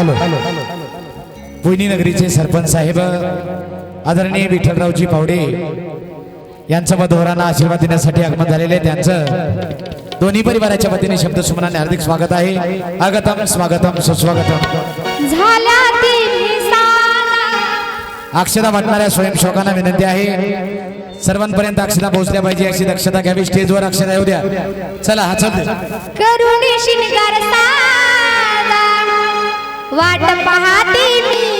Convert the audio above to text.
Hello. Puyani नगरीचे sarpanch साहेब आदरणीय विठ्ठलरावजी पावडे यांचं मधोरांना आशीर्वाद देण्यासाठी आगमन झालेले आहे. त्यांचं दोन्ही परिवाराच्या वतीने शब्द सुमनाने हार्दिक स्वागत आहे. आगतम स्वागतम सुस्वागतम. अक्षता वाटणाऱ्या स्वयंसेवकांना विनंती आहे. सर्वांपर्यंत अक्षता पोहोचल्या पाहिजे अशी दक्षता घ्यावी. स्टेजवर अक्षता येऊ द्या. चला हा चल. वाट पाहते मी.